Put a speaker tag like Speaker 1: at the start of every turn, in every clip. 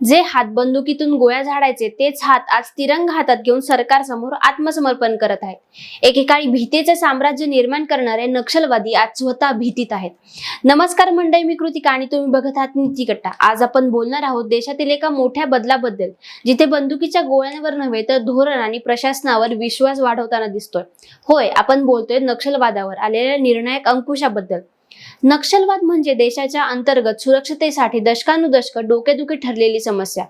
Speaker 1: जे हात बंदुकीतून गोळ्या झाडायचे तेच हात आज तिरंग हातात घेऊन सरकारसमोर आत्मसमर्पण करत आहेत. एकेकाळी भीतीचे साम्राज्य निर्माण करणारे नक्षलवादी आज स्वतः भीतीत आहेत. नमस्कार मंडळी मी कृतिका आणि तुम्ही बघत आहात नीती कट्टा आज आपण बोलणार आहोत देशातील एका मोठ्या बदलाबद्दल जिथे बंदुकीच्या गोळ्यांवर नव्हे तर धोरण आणि प्रशासनावर विश्वास वाढवताना दिसतोय. होय आपण बोलतोय नक्षलवादावर आलेल्या निर्णायक अंकुशाबद्दल. नक्षलवाद म्हणजे देशाच्या अंतर्गत सुरक्षतेसाठी दशकानुदशक डोकेदुखी ठरलेली समस्या.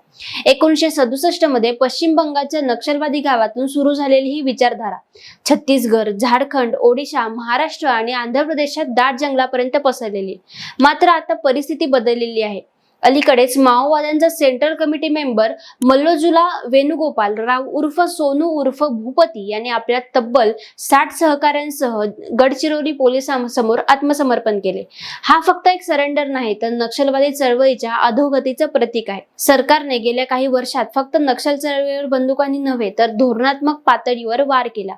Speaker 1: एकोणीसशे सदुसष्टमध्ये पश्चिम बंगालच्या नक्षलवादी गावातून सुरू झालेली ही विचारधारा. छत्तीसगड झारखंड ओडिशा महाराष्ट्र आणि आंध्र प्रदेशात दाट जंगलापर्यंत पसरलेली. मात्र आता परिस्थिती बदललेली आहे. अलीकडेच माओवाद्यांचा central committee member Mallojula Venugopal Rao उर्फ सोनू उर्फ भूपती यांनी आपल्या तब्बल साठ सहकाऱ्यांसह गडचिरोली पोलिसांसमोर आत्मसमर्पण केले. हा फक्त एक सरेंडर नाही तर नक्षलवादी चळवळीच्या अधोगतीचं प्रतीक आहे. सरकारने गेल्या काही वर्षात फक्त नक्षल चळवळीवर बंदुकांनी नव्हे तर धोरणात्मक पातळीवर वार केला.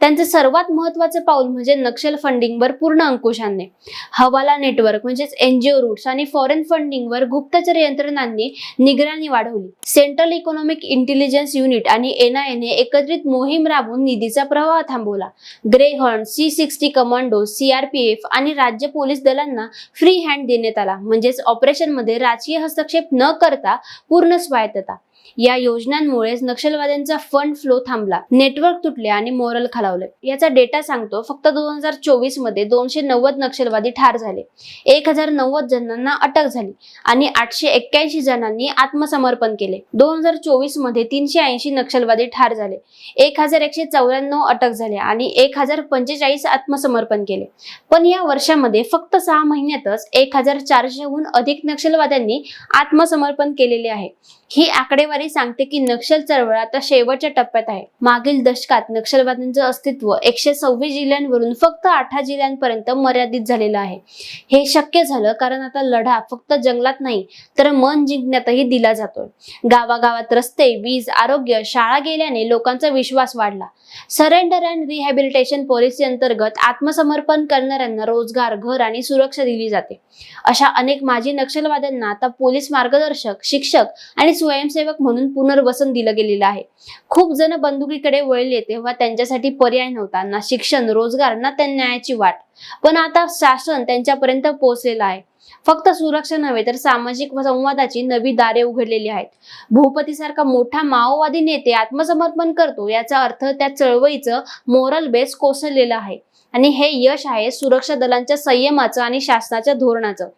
Speaker 1: त्यांचं सर्वात महत्वाचं पाऊल म्हणजे नक्षल फंडिंगवर पूर्ण अंकुश आणणे. हवाला नेटवर्क म्हणजेच एनजीओ रूट्स आणि फॉरेन फंडिंगवर गुप्तचर यंत्रणांनी निगराणी वाढवली. सेंट्रल इकॉनॉमिक इंटेलिजन्स युनिट आणि एनआयएने एकत्रित मोहीम राबवून निधीचा प्रवाह थांबवला. Grey C sixty commando CRPF आणि राज्य पोलीस दलांना फ्री हँड देण्यात आला. म्हणजेच ऑपरेशनमध्ये राजकीय हस्तक्षेप न करता पूर्ण स्वायत्तता. या योजनांमुळेच नक्षलवाद्यांचा फंड फ्लो थांबला. नेटवर्क तुटले आणि मोरल खालावले. याचा डेटा सांगतो फक्त दोन हजार चोवीसमध्ये दोनशे नव्वद नक्षलवादी ठार झाले. एक हजार नव्वद जणांना अटक झाली आणि आठशे एक्क्याऐंशी जणांनी आत्मसमर्पण केले. दोन हजार चोवीसमध्ये तीनशे ऐंशी नक्षलवादी ठार झाले. एक हजार एकशे चौऱ्याण्णव अटक झाले आणि एक हजार पंचेचाळीस आत्मसमर्पण केले. पण या वर्षामध्ये फक्त सहा महिन्यातच एक हजार चारशेहून अधिक नक्षलवाद्यांनी आत्मसमर्पण केलेले आहे. ही आकडेवारी आकडेवारी सांगते की नक्षल चळवळ आता शेवटच्या टप्प्यात आहे. मागील दशकात नक्षलवाद्यांचं अस्तित्व एकशे सव्वीस जिल्ह्यांवरून फक्त अठरा जिल्ह्यांपर्यंत मर्यादित झालेलं आहे. हे शक्य झालं कारण आता लढा फक्त जंगलात नाही तर मन जिंकण्यातही दिला जातो गावागावात रस्ते वीज आरोग्य शाळा गेल्याने लोकांचा विश्वास वाढला. सरेंडर अँड रिहॅबिलिटेशन पॉलिसी अंतर्गत आत्मसमर्पण करणाऱ्यांना रोजगार घर आणि सुरक्षा दिली जाते. अशा अनेक माजी नक्षलवाद्यांना आता पोलीस मार्गदर्शक शिक्षक आणि स्वयंसेवक म्हणून पुनर्वसन दिलं गेलेलं आहे. खूप जण बंदुकीकडे वळले तेव्हा त्यांच्यासाठी पर्याय नव्हता. ना शिक्षण रोजगार ना त्या न्यायाची वाट. पण आता शासन त्यांच्यापर्यंत पोहोचलेलं आहे. फक्त सुरक्षा नव्हे तर सामाजिक संवादाची नवी दारे उघडलेली आहेत. भूपतीसारखा मोठा माओवादी नेते आत्मसमर्पण करतो याचा अर्थ त्या चळवळीचं मोरल बेस कोसळलेलं आहे. आणि हे यश आहे सुरक्षा दलांच्या संयमाचं आणि शासनाच्या धोरणाचं.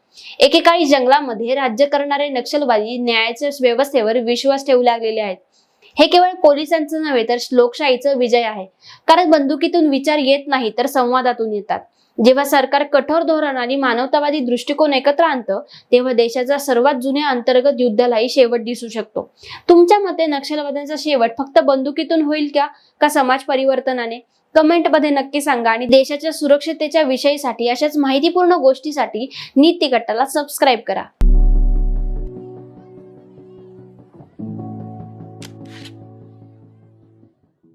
Speaker 1: एकेकाळी जंगलामध्ये राज्य करणारे नक्षलवादी न्यायाच्या व्यवस्थेवर विश्वास ठेवू लागलेले आहेत. हे केवळ पोलिसांचं नव्हे तर लोकशाहीचं विजय आहे. कारण बंदुकीतून विचार येत नाही तर संवादातून येतात. जेव्हा सरकार कठोर धोरण आणि मानवतावादी दृष्टिकोन एकत्र आणतं तेव्हा देशाचा सर्वात जुन्या अंतर्गत युद्धालाही शेवट दिसू शकतो. तुमच्या मते नक्षलवाद्यांचा शेवट फक्त बंदुकीतून होईल का का समाज परिवर्तनाने? कमेंटमध्ये नक्की सांगा आणि देशाच्या सुरक्षतेच्या विषयीसाठी अशाच माहितीपूर्ण गोष्टीसाठी नीती कट्टाला सबस्क्राईब करा.